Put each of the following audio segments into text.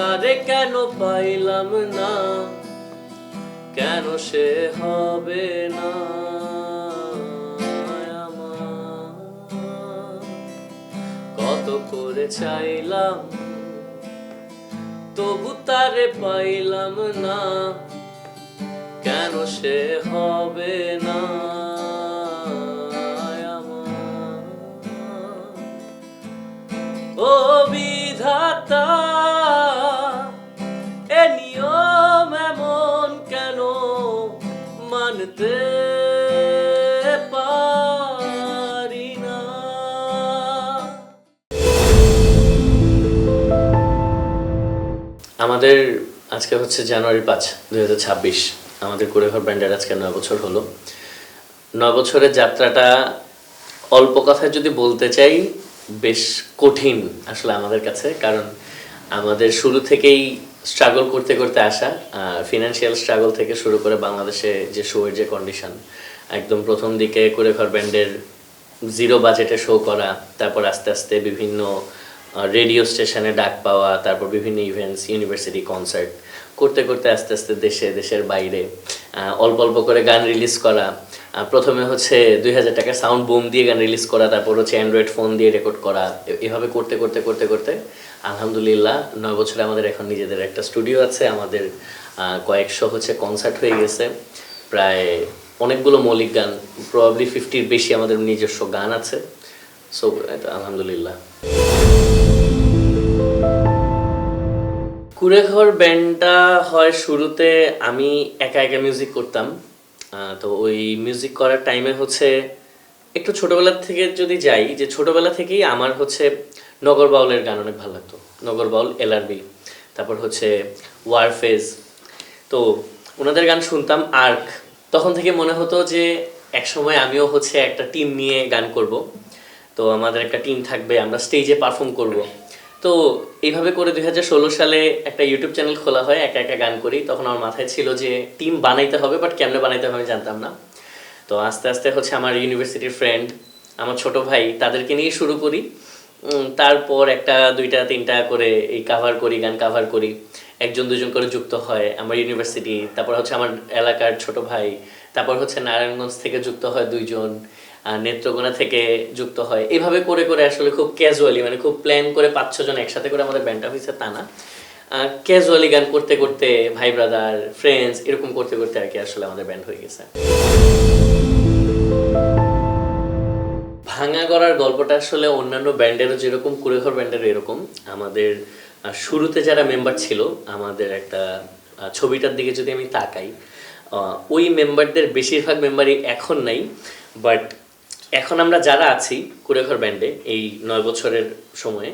তারে কেন পাইলাম না কেন সে হবে না? কত করে চাইলাম, তবু তারে পাইলাম না কেন সে হবে না? ও বিধাতা মানতে পারি না। আমাদের আজকে হচ্ছে জানুয়ারি পাঁচ, দুই হাজার ছাব্বিশ। আমাদের কুড়েঘর ব্যান্ডের আজকে নয় বছর হলো। নয় বছরের যাত্রাটা অল্প কথায় যদি বলতে চাই, বেশ কঠিন আসলে আমাদের কাছে, কারণ আমাদের শুরু থেকেই স্ট্রাগল করতে করতে আসা ফিনান্সিয়াল স্ট্রাগল থেকে শুরু করে বাংলাদেশে যে শোয়ের যে কন্ডিশন একদম প্রথম দিকে করে ঘর ব্যান্ডের জিরো বাজেটে শো করা, তারপর আস্তে আস্তে বিভিন্ন রেডিও স্টেশনে ডাক পাওয়া, তারপর বিভিন্ন ইভেন্টস ইউনিভার্সিটি কনসার্ট করতে করতে আস্তে আস্তে দেশে, দেশের বাইরে অল্প অল্প করে গান রিলিজ করা প্রথমে হচ্ছে দুই হাজার টাকার সাউন্ড বুম দিয়ে গান রিলিজ করা, তারপর হচ্ছে অ্যান্ড্রয়েড ফোন দিয়ে রেকর্ড করা এভাবে করতে করতে করতে করতে আলহামদুলিল্লাহ নয় বছরে আমাদের এখন নিজেদের একটা স্টুডিও আছে, আমাদের কয়েকশো হচ্ছে কনসার্ট হয়ে গেছে, প্রায় অনেকগুলো মৌলিক গান প্রবাবলি ফিফটির বেশি আমাদের নিজস্ব গান আছে সো আলহামদুলিল্লাহ। কুড়েঘর ব্যান্ডটা হয় শুরুতে আমি একা একা মিউজিক করতাম। তো ওই মিউজিক করার টাইমে হচ্ছে একটু ছোটবেলা থেকে যদি যাই, যে ছোটবেলা থেকেই আমার হচ্ছে নগর বাউলের গান অনেক ভালো লাগতো। নগর বাউল এলআরবি তারপর হচ্ছে ওয়ারফেজ তো ওনাদের গান শুনতাম আর্ক তখন থেকে মনে হতো যে একসময় আমিও হচ্ছে একটা টিম নিয়ে গান করব। তো আমাদের একটা টিম থাকবে, আমরা স্টেজে পারফর্ম করব। তো এইভাবে করে দুই হাজার ষোলো সালে একটা ইউটিউব চ্যানেল খোলা হয়, একা একা গান করি। তখন আমার মাথায় ছিল যে টিম বানাইতে হবে বাট কেমনে বানাইতে হবে আমি জানতাম না। তো আস্তে আস্তে হচ্ছে আমার ইউনিভার্সিটির ফ্রেন্ড আমার ছোট ভাই, তাদেরকে নিয়ে শুরু করি। তারপর একটা, দুইটা, তিনটা করে এই কাভার করি, গান কাভার করি। একজন, দুজন করে যুক্ত হয় আমার ইউনিভার্সিটি তারপর হচ্ছে আমার এলাকার ছোট ভাই, তারপর হচ্ছে নারায়ণগঞ্জ থেকে যুক্ত হয় দুইজন। নেত্রকোনা থেকে যুক্ত হয়। এভাবে করে করে আসলে খুব ক্যাজুয়ালি মানে খুব প্ল্যান করে পাঁচ ছজন একসাথে করে আমাদের ব্যান্ডটা হয়েছে তা না ক্যাজুয়ালি গান করতে করতে ভাই ব্রাদার ফ্রেন্ডস এরকম করতে করতে আর কি আসলে আমাদের ব্যান্ড হয়ে গেছে। ভাঙা গড়ার গল্পটা আসলে অন্যান্য ব্যান্ডেরও যেরকম, কুড়েঘর ব্যান্ডেরও এরকম। আমাদের শুরুতে যারা মেম্বার ছিল, আমাদের একটা ছবিটার দিকে যদি আমি তাকাই ওই মেম্বারদের বেশিরভাগ মেম্বারই এখন নাই বাট এখন আমরা যারা আছি কুড়েঘর ব্যান্ডে এই নয় বছরের সময়ে,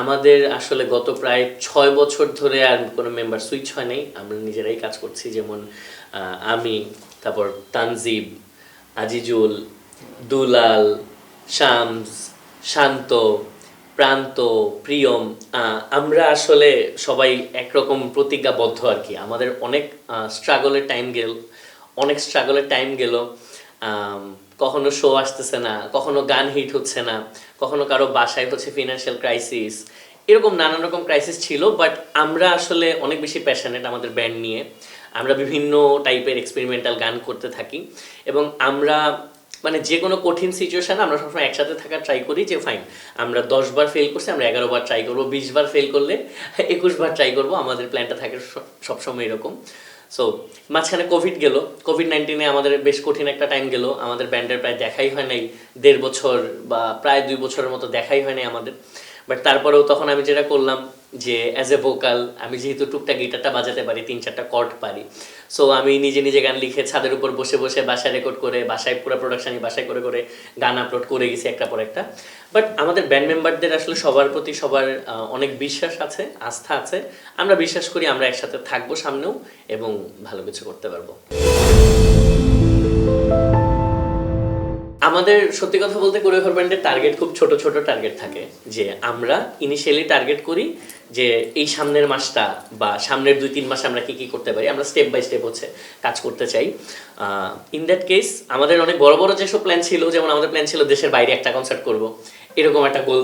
আমাদের আসলে গত প্রায় ছয় বছর ধরে আর কোনো মেম্বার সুইচ হয় নাই। আমরা নিজেরাই কাজ করছি, যেমন আমি, তারপর তানজিব, আজিজুল, দুলাল, শামস, শান্ত, প্রান্ত, প্রিয়ম আমরা আসলে সবাই একরকম প্রতিজ্ঞাবদ্ধ আর কি। আমাদের অনেক স্ট্রাগলের টাইম গেল, অনেক স্ট্রাগলের টাইম গেল। কখনো শো আসতেছে না, কখনো গান হিট হচ্ছে না, কখনো কারও বাসায় হচ্ছে ফিনান্সিয়াল ক্রাইসিস এরকম নানান রকম ক্রাইসিস ছিল বাট আমরা আসলে অনেক বেশি প্যাশানেট আমাদের ব্যান্ড নিয়ে। আমরা বিভিন্ন টাইপের এক্সপেরিমেন্টাল গান করতে থাকি এবং আমরা মানে যে কোনো কঠিন সিচুয়েশনে আমরা সবসময় একসাথে থাকার ট্রাই করি যে ফাইন আমরা দশ বার ফেল করছি, আমরা এগারো বার ট্রাই করব, বিশ বার ফেল করলে একুশ বার ট্রাই করব, আমাদের প্ল্যানটা থাকে সব- সবসময় এরকম। সো মাঝখানে কোভিড গেল। কোভিড নাইন্টিনে আমাদের বেশ কঠিন একটা টাইম গেল। আমাদের ব্যান্ডের প্রায় দেখাই হয় নাই। দেড় বছর বা প্রায় দুই বছরের মতো দেখাই হয় নাই আমাদের। বাট তারপরেও তখন আমি যেটা করলাম যে অ্যাজ এ ভোকাল আমি যেহেতু টুকটাক গিটারটা বাজাতে পারি, তিন চারটা কর্ড পারি সো আমি নিজে নিজে গান লিখে ছাদের উপর বসে বসে বাসায় রেকর্ড করে, বাসায় পুরো প্রোডাকশনই বাসায় করে করে গান আপলোড করে গেছি একটা পর একটা. বাট আমাদের ব্যান্ড মেম্বারদের আসলে সবার প্রতি সবার অনেক বিশ্বাস আছে, আস্থা আছে। আমরা বিশ্বাস করি আমরা একসাথে থাকব সামনেও এবং ভালো কিছু করতে পারব। আমাদের সত্যি কথা বলতে কোরিওগ্রাফ ব্যান্ডের টার্গেট খুব ছোট ছোট টার্গেট থাকে যে আমরা ইনিশিয়ালি টার্গেট করি যে এই সামনের মাসটা বা সামনের দুই, তিন মাস আমরা কি কি করতে পারি, আমরা স্টেপ বাই স্টেপ হচ্ছে কাজ করতে চাই। ইন দ্যাট কেস আমাদের অনেক বড় বড় যেসব প্ল্যান ছিল, যেমন আমাদের প্ল্যান ছিল দেশের বাইরে একটা কনসার্ট করব। এরকম একটা গোল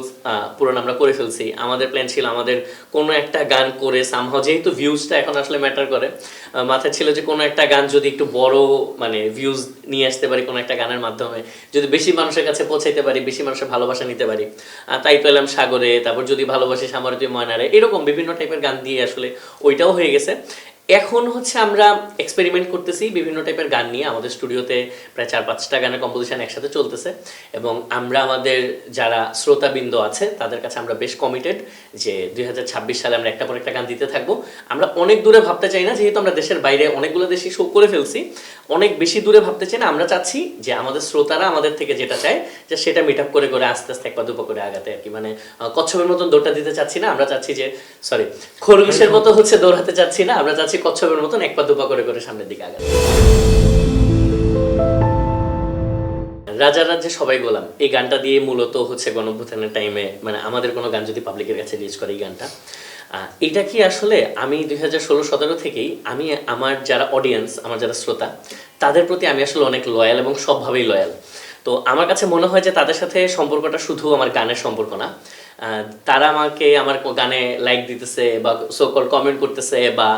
পূরণ আমরা করে ফেলছি। আমাদের প্ল্যান ছিল আমাদের কোনো একটা গান করে সামহাও যেহেতু ভিউজটা এখন আসলে ম্যাটার করে মাথায় ছিল যে কোনো একটা গান যদি একটু বড় মানে ভিউজ নিয়ে আসতে পারি কোনো একটা গানের মাধ্যমে, যদি বেশি মানুষের কাছে পৌঁছাইতে পারি, বেশি মানুষের ভালোবাসা নিতে পারি। তাই পেলাম সাগরে, তারপর যদি ভালোবাসি সামরে ময়নারে, এরকম বিভিন্ন টাইপের গান দিয়ে আসলে ওইটাও হয়ে গেছে। এখন হচ্ছে আমরা এক্সপেরিমেন্ট করতেছি বিভিন্ন টাইপের গান নিয়ে। আমাদের স্টুডিওতে প্রায় চার পাঁচটা গানের কম্পোজিশন একসাথে চলতেছে এবং আমরা আমাদের যারা শ্রোতাবৃন্দ আছে তাদের কাছে আমরা বেশ কমিটেড যে দুই হাজার ছাব্বিশ সালে আমরা একটা পর একটা গান দিতে থাকব। আমরা অনেক দূরে ভাবতে চাই না যেহেতু আমরা দেশের বাইরে অনেকগুলো দেশে শো করে ফেলছি। অনেক বেশি দূরে ভাবতে চাই না। আমরা চাচ্ছি যে আমাদের শ্রোতারা আমাদের থেকে যেটা চায় যে সেটা মিট আপ করে করে আস্তে আস্তে একবার দুপা করে আগাতে আর কি। মানে কচ্ছপের মতন দৌড়টা দিতে চাচ্ছি না। আমরা চাচ্ছি যে সরি খরগোশের মতো হচ্ছে দৌড়াতে চাচ্ছি না। আমরা চাচ্ছি কচ্ছপের মতন এক পা দুপা করে করে সামনের দিকে আগাতে রাজা রাজ্যে সবাই গোলাম। এই গানটা দিয়ে মূলত হচ্ছে গণভূতানের টাইমে মানে আমাদের কোনো গান যদি পাবলিকের কাছে রিলিজ করে এই গানটা। এটা কি আসলে আমি দুই হাজার ষোলো সতেরো থেকেই আমি আমার যারা অডিয়েন্স আমার যারা শ্রোতা, তাদের প্রতি আমি আসলে অনেক লয়াল এবং সবভাবেই লয়াল তো আমার কাছে মনে হয় যে তাদের সাথে সম্পর্কটা শুধু আমার গানের সম্পর্ক না তারা আমাকে আমার গানে লাইক দিতেছে বা সকল কমেন্ট করতেছে বা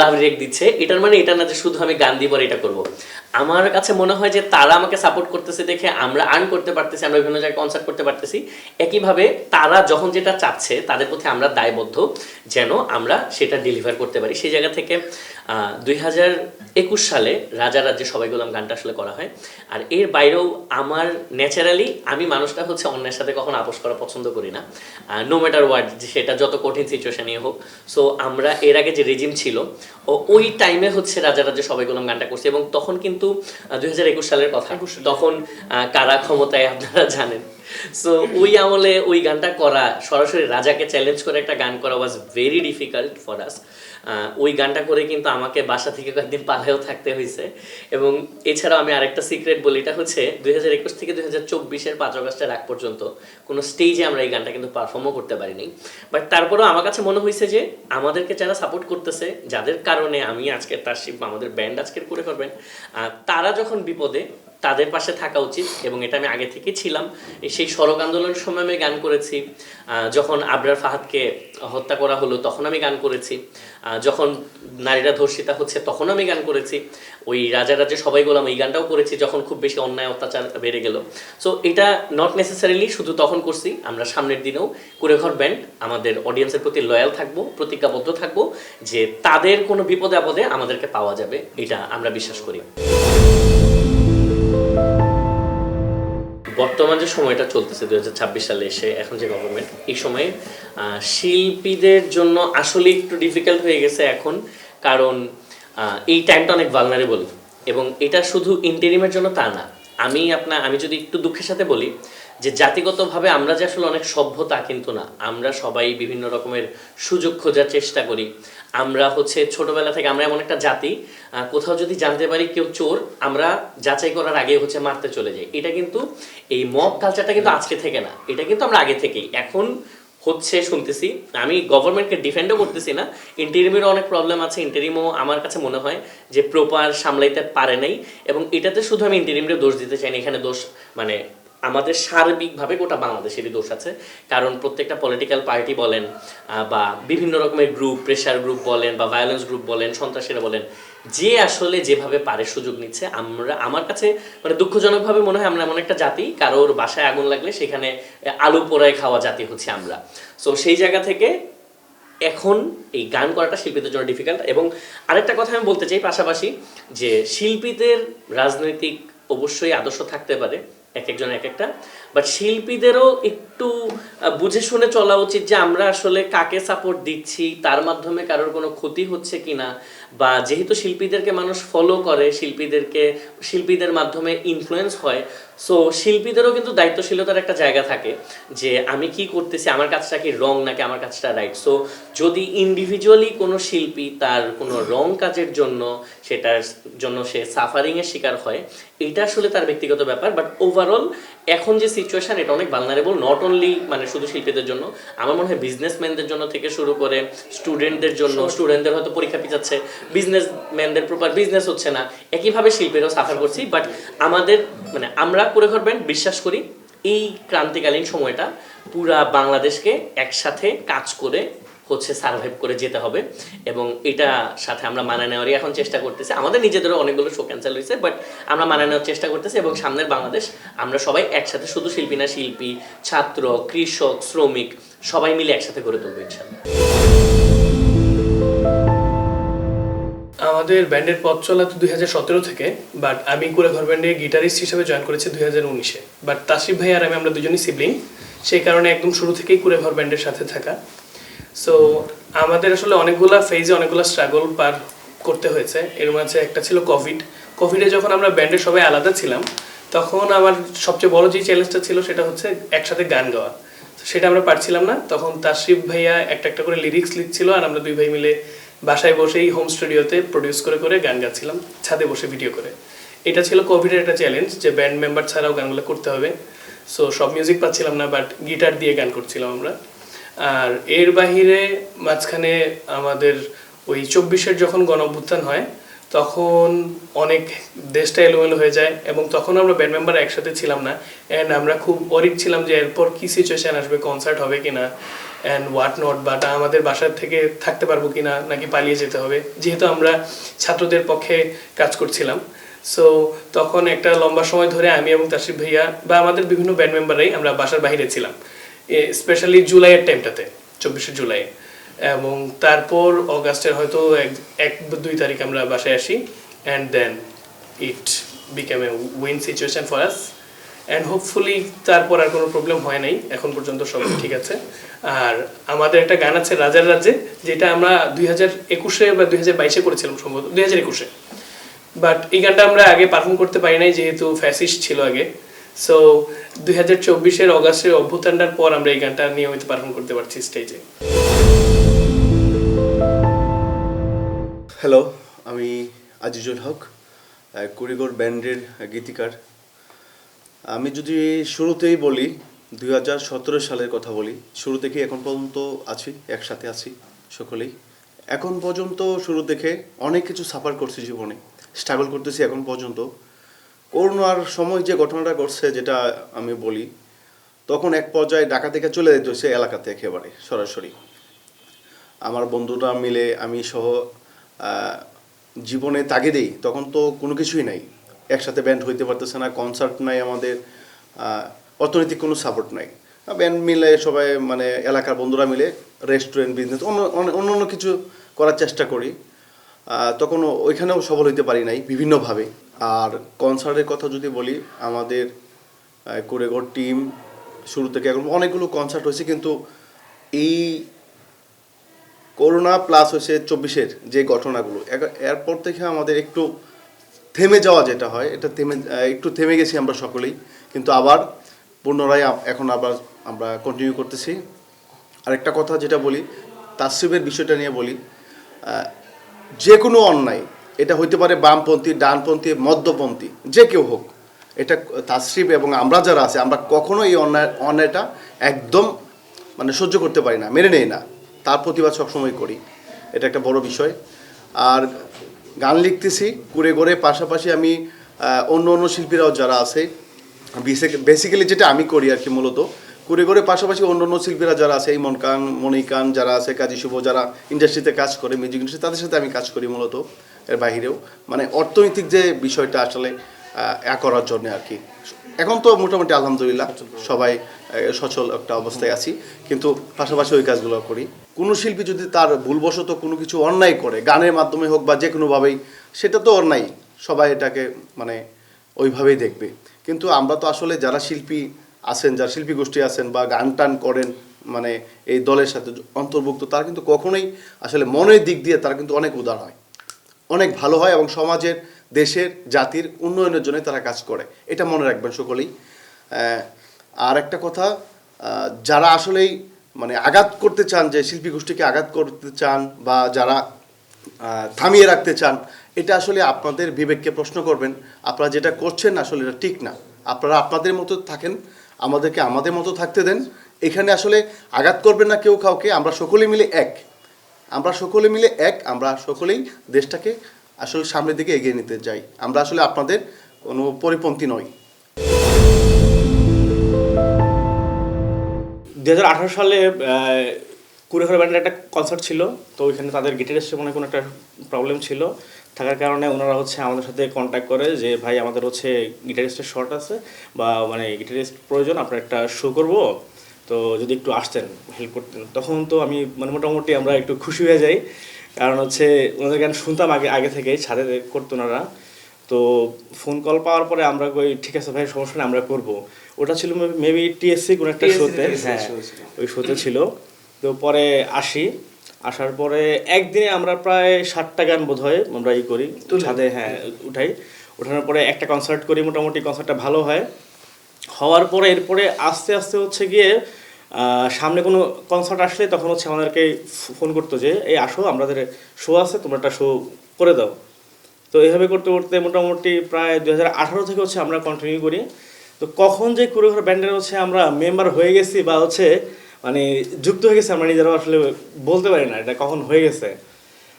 লাভ রেক দিচ্ছে। এটার মানে এটা না যে শুধু আমি গান দিব এটা করব। আমার কাছে মনে হয় যে তারা আমাকে সাপোর্ট করতেছে দেখে আমরা আর্ন করতে পারতেছি, আমরা বিভিন্ন জায়গায় কনসার্ট করতে পারতেছি। একইভাবে তারা যখন যেটা চাচ্ছে তাদের প্রতি আমরা দায়বদ্ধ, যেন আমরা সেটা ডেলিভার করতে পারি। সেই জায়গা থেকে দুই হাজার একুশ সালে রাজা রাজ্যে সবাই গোলাম গানটা আসলে করা হয়। আর এর বাইরেও আমার ন্যাচারালি আমি মানুষটা হচ্ছে অন্যের সাথে কখনো আপোষ করা পছন্দ করি না। নো ম্যাটার ওয়ার্ড সেটা যত কঠিন সিচুয়েশনই হোক। সো আমরা এর আগে যে রেজিম ছিল ও ওই টাইমে হচ্ছে রাজা রাজ্যে সবাই গোলাম গানটা করছি এবং তখন কিন্তু দুই হাজার একুশ সালের কথা তখন কারা ক্ষমতায় আপনারা জানেন। সো ওই আমলে ওই গানটা করা সরাসরি রাজাকে চ্যালেঞ্জ করে একটা গান করা was very difficult for us ওই গানটা করে কিন্তু আমাকে বাসা থেকে কয়েকদিন পালায়ও থাকতে হয়েছে। এবং এছাড়াও আমি আরেকটা সিক্রেট বলি, এটা হচ্ছে দুই হাজার একুশ থেকে দুই হাজার চব্বিশের পাঁচ অগস্টের আগ পর্যন্ত কোনো স্টেজে আমরা এই গানটা কিন্তু পারফর্মও করতে পারিনি। বাট তারপরেও আমার কাছে মনে হয়েছে যে আমাদেরকে যারা সাপোর্ট করতেছে, যাদের কারণে আমি আজকের তার শিল্প, আমাদের ব্যান্ড আজকের করে করবেন তারা যখন বিপদে তাদের পাশে থাকা উচিত এবং এটা আমি আগে থেকেই ছিলাম। সেই সড়ক আন্দোলনের সময় আমি গান করেছি। যখন আবরার ফাহাদকে হত্যা করা হলো, তখন আমি গান করেছি। যখন নারীরা ধর্ষিতা হচ্ছে, তখন আমি গান করেছি। ওই রাজা রাজ্যে সবাই গোলাম, এই গানটাও করেছি যখন খুব বেশি অন্যায় অত্যাচার বেড়ে গেল। সো এটা নট নেসেসারিলি শুধু তখন করছি, আমরা সামনের দিনেও কুড়েঘর ব্যান্ড আমাদের অডিয়েন্সের প্রতি লয়াল থাকব, প্রতিজ্ঞাবদ্ধ থাকব যে তাদের কোনো বিপদে আপদে আমাদেরকে পাওয়া যাবে, এটা আমরা বিশ্বাস করি। বর্তমান যে সময়টা চলতেছে দু হাজার ছাব্বিশ সালে এসে এখন যে গভর্নমেন্ট এই সময়ে শিল্পীদের জন্য আসলে একটু ডিফিকাল্ট হয়ে গেছে এখন। কারণ এই টাইমটা অনেক ভালনারেবল এবং এটা শুধু ইন্টেরিমের জন্য তা না আমি আপনার আমি যদি একটু দুঃখের সাথে বলি যে জাতিগতভাবে আমরা যে আসলে অনেক সভ্যতা কিন্তু না। আমরা সবাই বিভিন্ন রকমের সুযোগ খোঁজার চেষ্টা করি। আমরা হচ্ছে ছোটবেলা থেকে আমরা এমন একটা জাতি কোথাও যদি জানতে পারি কেউ চোর আমরা যাচাই করার আগে হচ্ছে মারতে চলে যাই। এটা কিন্তু এই মব কালচারটা কিন্তু আজকে থেকে না। এটা কিন্তু আমরা আগে থেকেই। এখন হচ্ছে শুনতেছি, আমি গভর্নমেন্টকে ডিফেন্ডও করতেছি না ইন্টারিমেরও অনেক প্রবলেম আছে ইন্টারিমও আমার কাছে মনে হয় যে প্রপার সামলাইতে পারে নাই, এবং এটাতে শুধু আমি ইন্টারিমের দোষ দিতে চাই না এখানে দোষ মানে আমাদের সার্বিকভাবে গোটা বাংলাদেশেরই দোষ আছে। কারণ প্রত্যেকটা পলিটিক্যাল পার্টি বলেন বা বিভিন্ন রকমের গ্রুপ প্রেশার গ্রুপ বলেন, বা ভায়োলেন্স গ্রুপ বলেন, সন্ত্রাসীরা বলেন, যে আসলে যেভাবে পারে সুযোগ নিচ্ছে, আমরা, আমার কাছে মানে দুঃখজনকভাবে মনে হয় আমরা এমন একটা জাতি, কারোর বাসায় আগুন লাগলে সেখানে আলু পোড়ায় খাওয়া জাতি হচ্ছে আমরা। সো সেই জায়গা থেকে এখন এই গান করাটা শিল্পীদের জন্য ডিফিকাল্ট এবং আরেকটা কথা আমি বলতে চাই পাশাপাশি, যে শিল্পীদের রাজনৈতিক অবশ্যই আদর্শ থাকতে পারে এক একজন এক একটা। বাট শিল্পীদেরও একটু বুঝে শুনে চলা উচিত যে আমরা আসলে কাকে সাপোর্ট দিচ্ছি, তার মাধ্যমে কারোর কোনো ক্ষতি হচ্ছে কি না বা যেহেতু শিল্পীদেরকে মানুষ ফলো করে, শিল্পীদেরকে, শিল্পীদের মাধ্যমে ইনফ্লুয়েন্স হয় সো শিল্পীদেরও কিন্তু দায়িত্বশীলতার একটা জায়গা থাকে যে আমি কি করতেছি আমার কাজটা কি রং নাকি আমার কাজটা রাইট সো যদি ইন্ডিভিজুয়ালি কোনো শিল্পী তার কোনো রং কাজের জন্য সেটার জন্য সে সাফারিংয়ের শিকার হয় এটা আসলে তার ব্যক্তিগত ব্যাপার বাট ওভারঅল এখন যে সিচুয়েশন এটা অনেক ভালনারেবল নট অনলি মানে শুধু শিল্পীদের জন্য আমার মনে হয় বিজনেসম্যানদের জন্য থেকে শুরু করে স্টুডেন্টদের জন্য স্টুডেন্টদের হয়তো পরীক্ষা পিছাচ্ছে বিজনেসম্যানদের প্রপার বিজনেস হচ্ছে না একইভাবে শিল্পীরাও সাফার করছি বাট আমাদের মানে আমরা কুড়েঘর ব্যান্ড বিশ্বাস করি, এই ক্রান্তিকালীন সময়টা পুরা বাংলাদেশকে একসাথে কাজ করে হচ্ছে সার্ভাইভ করে যেতে হবে এবং এটা সাথে আমরা মানা নেওয়ারই এখন চেষ্টা করতেছি। আমাদের নিজেদেরও অনেকগুলো শো ক্যান্সেল হয়েছে বাট আমরা মানা নেওয়ার চেষ্টা করতেছি এবং সামনের বাংলাদেশ, আমরা সবাই একসাথে শুধু শিল্পী না, শিল্পী, ছাত্র, কৃষক, শ্রমিক, সবাই মিলে একসাথে করে তুলবো ইনশাল্লাহ আমাদের ব্যান্ডের পথ চলা তো দুই হাজার সতেরো থেকে বাট আমি কুড়েঘর ব্যান্ডে গিটারিস্ট হিসেবে জয়েন করেছি দুই হাজার উনিশে। বাট তাসিফ ভাই আর আমি, আমরা দুজনই সিবলিং সেই কারণে একদম শুরু থেকেই কুড়েঘর ব্যান্ডের সাথে থাকা। সো আমাদের আসলে অনেকগুলা ফেজে অনেকগুলো স্ট্রাগল পার করতে হয়েছে। এর মাঝে একটা ছিল কোভিড কোভিডে যখন আমরা ব্যান্ডের সবাই আলাদা ছিলাম, তখন আমার সবচেয়ে বড় যে চ্যালেঞ্জটা ছিল, সেটা হচ্ছে একসাথে গান গাওয়া। সেটা আমরা পারছিলাম না। তখন তাশরিফ ভাইয়া একটা একটা করে লিরিক্স লিখছিল, আর আমরা দুই ভাই মিলে বাসায় বসেই হোম স্টুডিওতে প্রডিউস করে করে গান গাচ্ছিলাম, ছাদে বসে ভিডিও করে। এটা ছিল কোভিডের একটা চ্যালেঞ্জ যে ব্যান্ড মেম্বার ছাড়াও গানগুলো করতে হবে। সো সব মিউজিক পাচ্ছিলাম না বাট গিটার দিয়ে গান করছিলাম আমরা। আর এর বাহিরে মাঝখানে আমাদের ওই চব্বিশের যখন গণ অভ্যুত্থান হয়, তখন অনেক দেশটা এলোমেলো হয়ে যায় এবং তখন আমরা ব্যান্ড মেম্বার একসাথে ছিলাম না। অ্যান্ড আমরা খুব অরিক ছিলাম যে এরপর কি সিচুয়েশন আসবে কনসার্ট হবে কিনা। অ্যান্ড হোয়াট নট বাট আমাদের বাসার থেকে থাকতে পারব কিনা নাকি পালিয়ে যেতে হবে, যেহেতু আমরা ছাত্রদের পক্ষে কাজ করছিলাম। সো তখন একটা লম্বা সময় ধরে আমি এবং তাসিফ ভাইয়া বা আমাদের বিভিন্ন ব্যান্ড মেম্বাররাই আমরা বাসার বাইরে ছিলাম স্পেশালি জুলাইয়ের টাইমটাতে চব্বিশে জুলাই। এবং তারপর অগাস্টের হয়তো এক এক দুই তারিখ আমরা বাসায় আসি and then it became a win situation for us and hopefully তারপর আর কোনো প্রবলেম হয় নাই। এখন পর্যন্ত সব ঠিক আছে। আর আমাদের একটা গান আছে রাজার রাজ্যে, যেটা আমরা দুই হাজার একুশে বা দুই হাজার বাইশে করেছিলাম সম্ভবত, দুই হাজার একুশে। বাট এই গানটা আমরা আগে পারফর্ম করতে পারি নাই, যেহেতু ফ্যাসিস্ট ছিল আগে। সো দুই হাজার চব্বিশের অগাস্টের অভ্যুত্থানটার পর আমরা এই গানটা নিয়মিত পারফর্ম করতে পারছি স্টেজে হ্যালো আমি আজিজুল হক কুড়িগড় ব্যান্ডের গীতিকার। আমি যদি শুরুতেই বলি, দুই হাজার সতেরো সালের কথা বলি, শুরু থেকে এখন পর্যন্ত আছি, একসাথে আছি সকলেই। এখন পর্যন্ত শুরু থেকে অনেক কিছু সাফার করছি জীবনে স্ট্রাগল করতেছি এখন পর্যন্ত। করোনার সময় যে ঘটনাটা ঘটছে যেটা আমি বলি, তখন এক পর্যায়ে ঢাকা থেকে চলে যেত সে এলাকাতে একেবারে, সরাসরি। আমার বন্ধুরা মিলে আমি সহ জীবনে তাগিদেই, তখন তো কোনো কিছুই নাই। একসাথে ব্যান্ড হইতে পারতেছে না কনসার্ট নাই আমাদের অর্থনৈতিক কোনো সাপোর্ট নাই। ব্যান্ড মিলে সবাই মানে এলাকার বন্ধুরা মিলে রেস্টুরেন্ট বিজনেস অন্য অন্য অন্য কিছু করার চেষ্টা করি। তখন ওইখানেও সফল হইতে পারি নাই বিভিন্নভাবে। আর কনসার্টের কথা যদি বলি, আমাদের কোরেগড় টিম শুরু থেকে এখন অনেকগুলো কনসার্ট হয়েছে, কিন্তু এই করোনা প্লাস হয়েছে চব্বিশের যে ঘটনাগুলো। এরপর থেকে আমাদের একটু থেমে যাওয়া যেটা হয়, এটা থেমে একটু থেমে গেছি আমরা সকলেই। কিন্তু আবার পুনরায় এখন আবার আমরা কন্টিনিউ করতেছি। আরেকটা কথা যেটা বলি, তাসরিফের বিষয়টা নিয়ে বলি যে কোনো অন্যায়, এটা হইতে পারে বামপন্থী, ডানপন্থী, মধ্যপন্থী, যে কেউ হোক, এটা তাসরিফ এবং আমরা যারা আছে, আমরা কখনো এই অন্যায়, অন্যায়টা একদম মানে সহ্য করতে পারি না, মেনে নেই না। তার প্রতিবাদ সবসময় করি। এটা একটা বড় বিষয়। আর গান লিখতেছি, কুড়ে করে পাশাপাশি আমি অন্য অন্য শিল্পীরাও যারা আছে বেসিক্যালি যেটা আমি করি আর কি মূলত করে করে পাশাপাশি অন্য অন্য শিল্পীরা যারা আছে, এই মনকান মনিকান যারা আছে, কাজী শুভ যারা ইন্ডাস্ট্রিতে কাজ করে মিউজিক ইন্ডাস্ট্রি তাদের সাথে আমি কাজ করি মূলত, এর বাহিরেও মানে অর্থনৈতিক যে বিষয়টা আসলে এ করার জন্য আর কি। এখন তো মোটামুটি আলহামদুলিল্লাহ, সবাই সচল একটা অবস্থায় আছি। কিন্তু পাশাপাশি ওই কাজগুলো করি। কোনো শিল্পী যদি তার ভুলবশত কোনো কিছু অন্যায় করে, গানের মাধ্যমে হোক বা যে কোনোভাবেই সেটা তো অন্যায়। সবাই এটাকে মানে ওইভাবেই দেখবে। কিন্তু আমরা তো আসলে যারা শিল্পী আছেন, যারা শিল্পী গোষ্ঠী আছেন বা গান টান করেন মানে এই দলের সাথে অন্তর্ভুক্ত, তারা কিন্তু কখনোই আসলে মনের দিক দিয়ে তারা কিন্তু অনেক উদার হয়। অনেক ভালো হয় এবং সমাজের, দেশের, জাতির উন্নয়নের জন্য তারা কাজ করে। এটা মনে রাখবেন সকলেই। আর একটা কথা যারা আসলেই মানে আঘাত করতে চান, যে শিল্পী গোষ্ঠীকে আঘাত করতে চান বা যারা থামিয়ে রাখতে চান, এটা আসলে আপনাদের বিবেককে প্রশ্ন করবেন। আপনারা যেটা করছেন আসলে এটা ঠিক না। আপনারা আপনাদের মতো থাকেন, আমাদেরকে আমাদের মতো থাকতে দেন। এখানে আসলে আঘাত করবেন না কেউ কাউকে, আমরা সকলে মিলে এক। আমরা সকলে মিলে এক, আমরা সকলেই দেশটাকে আসলে সামনের দিকে এগিয়ে নিতে যাই আমরা আসলে আপনাদের কোনো পরিপন্থী নই। দু হাজার আঠারো সালে কুড়িঘর ব্যান্ডের একটা কনসার্ট ছিল, তো ওইখানে তাদের গিটারিস্টের মনে কোনো একটা প্রবলেম ছিল। থাকার কারণে ওনারা হচ্ছে আমাদের সাথে কন্ট্যাক্ট করে যে, ভাই, আমাদের হচ্ছে গিটারিস্টের শর্ট আছে বা মানে গিটারিস্ট প্রয়োজন আপনার একটা শো করব। তো যদি একটু আসতেন হেল্প করতেন। তখন তো আমি মানে মোটামুটি আমরা একটু খুশি হয়ে যাই। কারণ হচ্ছে ওনাদের গান শুনতাম আগে আগে থেকেই ছাদে করতো ওনারা। তো ফোন কল পাওয়ার পরে আমরা কই, ঠিক আছে ভাই, সমস্যা আমরা করব। ওটা ছিল মেবি টিএসসি কোনো একটা শোতে হ্যাঁ ওই শোতে ছিল। তো পরে আসি। আসার পরে একদিনে আমরা প্রায় ষাটটা গান বোধ হয় আমরা ই করি ছাদে হ্যাঁ উঠাই। ওঠানোর পরে একটা কনসার্ট করি মোটামুটি কনসার্টটা ভালো হয়। হওয়ার পরে এরপরে আস্তে আস্তে হচ্ছে গিয়ে সামনে কোনো কনসার্ট আসলে তখন হচ্ছে আমাদেরকে ফোন করতো যে এই আসো আমাদের শো আছে তোমরা একটা শো করে দাও। তো এইভাবে করতে করতে মোটামুটি প্রায় দু আঠারো থেকে হচ্ছে আমরা কন্টিনিউ করি। তো কখন যে কুড়িঘর ব্যান্ডের হচ্ছে আমরা মেম্বার হয়ে গেছি বা হচ্ছে মানে যুক্ত হয়ে গেছে আমরা নিজেরাও আসলে বলতে পারি না এটা কখন হয়ে গেছে।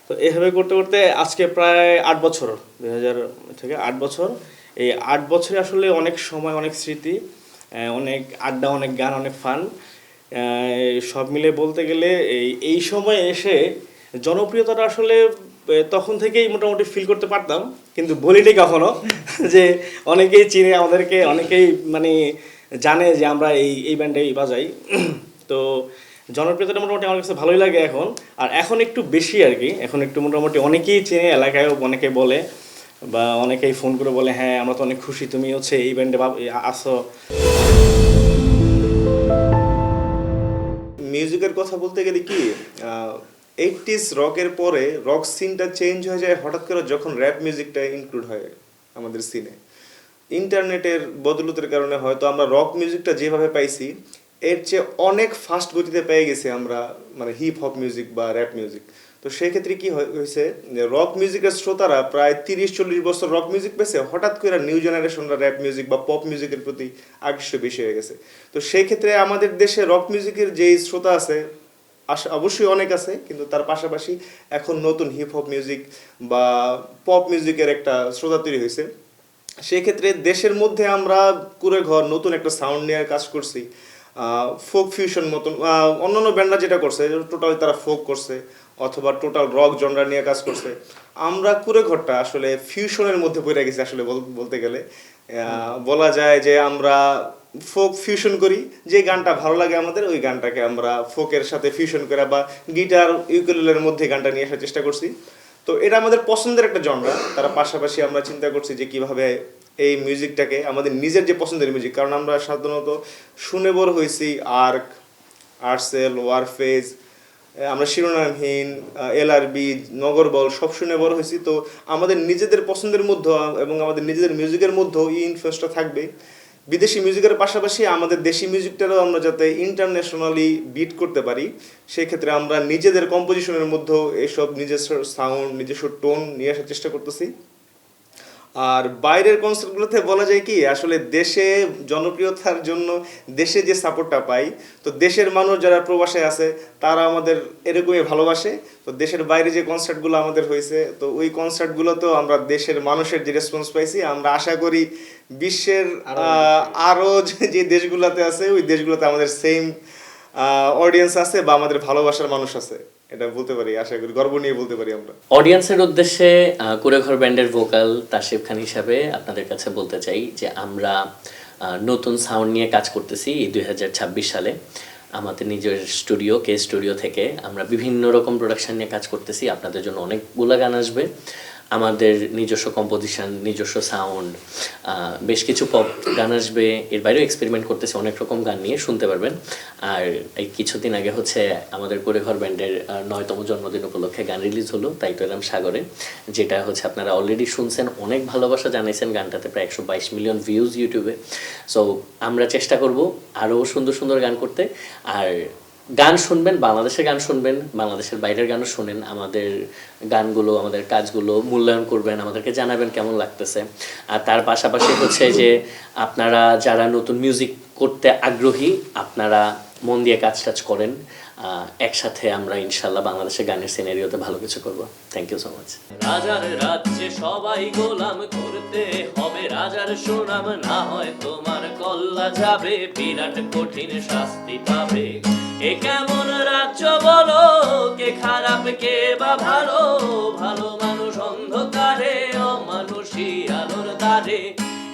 তো এভাবে করতে করতে আজকে প্রায় আট বছর দুই হাজার থেকে আট বছর। এই আট বছরে আসলে অনেক সময়, অনেক স্মৃতি অনেক আড্ডা, অনেক গান, অনেক ফান সব মিলে বলতে গেলে এই এই সময় এসে জনপ্রিয়তাটা আসলে তখন থেকেই মোটামুটি ফিল করতে পারতাম। কিন্তু বলিনি কখনো যে অনেকেই চিনে আমাদেরকে, অনেকেই মানে জানে যে আমরা এই এই ব্যান্ডে বাজাই। তো জনপ্রিয়তাটা মোটামুটি আমার কাছে ভালোই লাগে এখন। আর এখন একটু বেশি আর কি। এখন একটু মোটামুটি অনেকেই চেনে এলাকায়ও অনেকে বলে বা অনেকেই ফোন করে বলে হ্যাঁ আমরা তো অনেক খুশি, তুমি হচ্ছে এই ব্যান্ডে আসো। মিউজিকের কথা বলতে গেলে কি এইটিস রকের পরে রক সিনটা চেঞ্জ হয়ে যায় হঠাৎ করে যখন র্যাপ মিউজিকটা ইনক্লুড হয় আমাদের সিনে ইন্টারনেটের বদলতের কারণে হয়তো আমরা রক মিউজিকটা যেভাবে পাইছি, এর চেয়ে অনেক ফাস্ট গতিতে পেয়ে গেছি আমরা মানে হিপ হপ মিউজিক বা র্যাপ মিউজিক তো সেক্ষেত্রে কি হয়- হয়েছে রক মিউজিকের শ্রোতারা প্রায় তিরিশ চল্লিশ বছর রক মিউজিক পেয়েছে, হঠাৎ করে নিউ জেনারেশনরা র্যাপ মিউজিক বা পপ মিউজিকের প্রতি আকৃষ্ট বেশি হয়ে গেছে। তো সেই ক্ষেত্রে আমাদের দেশে রক মিউজিকের যেই শ্রোতা আছে অবশ্যই অনেক আছে, কিন্তু তার পাশাপাশি এখন নতুন হিপ হপ মিউজিক বা পপ মিউজিকের একটা শ্রোতা তৈরি হয়েছে। সেক্ষেত্রে দেশের মধ্যে আমরা কুড়ে ঘর নতুন একটা সাউন্ড নিয়ে কাজ করছি। ফোক ফিউশন মতন অন্যান্য ব্যান্ডরা যেটা করছে টোটাল তারা ফোক করছে, অথবা টোটাল রক জনরা নিয়ে কাজ করছে। আমরা কুড়ে ঘরটা আসলে ফিউশনের মধ্যে পড়ে গেছি আসলে বল- বলতে গেলে। বলা যায় যে আমরা ফোক ফিউশন করি, যে গানটা ভালো লাগে আমাদের, ওই গানটাকে আমরা ফোকের সাথে ফিউশন করে বা গিটার ইউকুলেলের মধ্যে গানটা নিয়ে আসার চেষ্টা করছি। তো এটা আমাদের পছন্দের একটা জনরা তার পাশাপাশি আমরা চিন্তা করছি যে কীভাবে এই মিউজিকটাকে আমাদের নিজের যে পছন্দের মিউজিক কারণ আমরা সাধারণত শুনে বড় হয়েছি আর্ক আর্সেল, ওয়ারফেজ আমরা শিরোনামহীন এলআরবি নগরবল, সব শুনে বড় হয়েছি তো আমাদের নিজেদের পছন্দের মধ্যে এবং আমাদের নিজেদের মিউজিকের মধ্যেও এই ইনফ্লুয়েন্সটা থাকবে। বিদেশি মিউজিকের পাশাপাশি আমাদের দেশি মিউজিকটারও আমরা যাতে ইন্টারন্যাশনালি বিট করতে পারি, সেক্ষেত্রে আমরা নিজেদের কম্পোজিশনের মধ্যেও এসব নিজস্ব সাউন্ড নিজস্ব টোন নিয়ে আসার চেষ্টা করতেছি। আর বাইরের কনসার্টগুলোতে বলা যায় কি আসলে দেশে জনপ্রিয়তার জন্য দেশে যে সাপোর্টটা পাই তো দেশের মানুষ যারা প্রবাসে আছে তারা আমাদের এরকমই ভালোবাসে। তো দেশের বাইরে যে কনসার্টগুলো আমাদের হয়েছে তো ওই কনসার্টগুলোতেও আমরা দেশের মানুষের যে রেসপন্স পাইছি আমরা আশা করি বিশ্বের আহ, আরও যে- যে দেশগুলোতে আছে ওই দেশগুলোতে আমাদের সেম অডিয়েন্স আছে বা আমাদের ভালোবাসার মানুষ আছে। এটা বলতে পারি, আশা করি, গর্ব নিয়ে বলতে পারি আমরা। অডিয়েন্সের উদ্দেশ্যে কুড়েঘর ব্যান্ডের ভোকাল তাসিফ খান হিসাবে আপনাদের কাছে বলতে চাই যে আমরা নতুন সাউন্ড নিয়ে কাজ করতেছি দুই সালে। আমাদের নিজের স্টুডিও কে স্টুডিও থেকে আমরা বিভিন্ন রকম প্রোডাকশন নিয়ে কাজ করতেছি। আপনাদের জন্য অনেকগুলো গান আসবে। আমাদের নিজস্ব কম্পোজিশন নিজস্ব সাউন্ড বেশ কিছু পপ গান আসবে। এর বাইরেও এক্সপেরিমেন্ট করতেছে অনেক রকম গান নিয়ে, শুনতে পারবেন। আর এই কিছুদিন আগে হচ্ছে আমাদের কুড়েঘর ব্যান্ডের নয়তম জন্মদিন উপলক্ষে গান রিলিজ হলো তাই তো এলাম সাগরে। যেটা হচ্ছে আপনারা অলরেডি শুনছেন, অনেক ভালোবাসা জানাইছেন গানটাতে, প্রায় একশো বাইশ মিলিয়ন ভিউজ ইউটিউবে সো আমরা চেষ্টা করব আরও সুন্দর সুন্দর গান করতে। আর গান শুনবেন, বাংলাদেশের গান শুনবেন, বাংলাদেশের বাইরের গানও শুনেন, আমাদের গানগুলো, আমাদের কাজগুলো মূল্যায়ন করবেন, আমাদেরকে জানাবেন কেমন লাগতেছে। আর তার পাশাপাশি হচ্ছে যে আপনারা যারা নতুন মিউজিক করতে আগ্রহী, আপনারা মন দিয়ে কাজ টাজ করেন। একসাথে আমরা ইনশাল্লাহ বাংলাদেশের গানের সিনারিওতে ভালো কিছু করব। থ্যাংক ইউ সো মাচ রাজার রাজ্যে সবাই গোলাম করতে হবে। রাজার সুনাম না হয় তোমার, কল্লা যাবে, বিরাট কঠিন শাস্তি পাবে। এ কেমন রাজ্য বলো, কে খারাপ, কে বা ভালো? ভালো মানুষ অন্ধকারে, অমানুষী আলোর দ্বারে।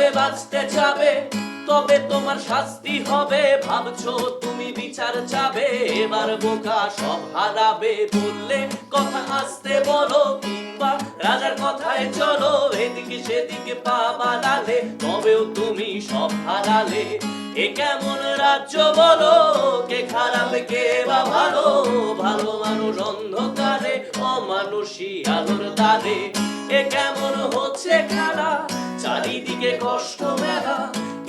ভাবে বাঁচতে যাবে, তবে তোমার শাস্তি হবে। ভাবছ তুমি বিচার চাবে, এবার বোকা সব হারাবে। বললে কথা হাসতে বলো, কিংবা রাজার কথায় চলো সেদিকে পা বাড়ালে তবেও তুমি সব হারালে। এ কেমন রাজ্য বলো, কে খারাপ, কে বা ভালো? ভালো মানুষ অন্ধকারে, অমানুষী আলোর দ্বারে এ কেমন হচ্ছে খেলা, চারিদিকে কষ্ট মেলা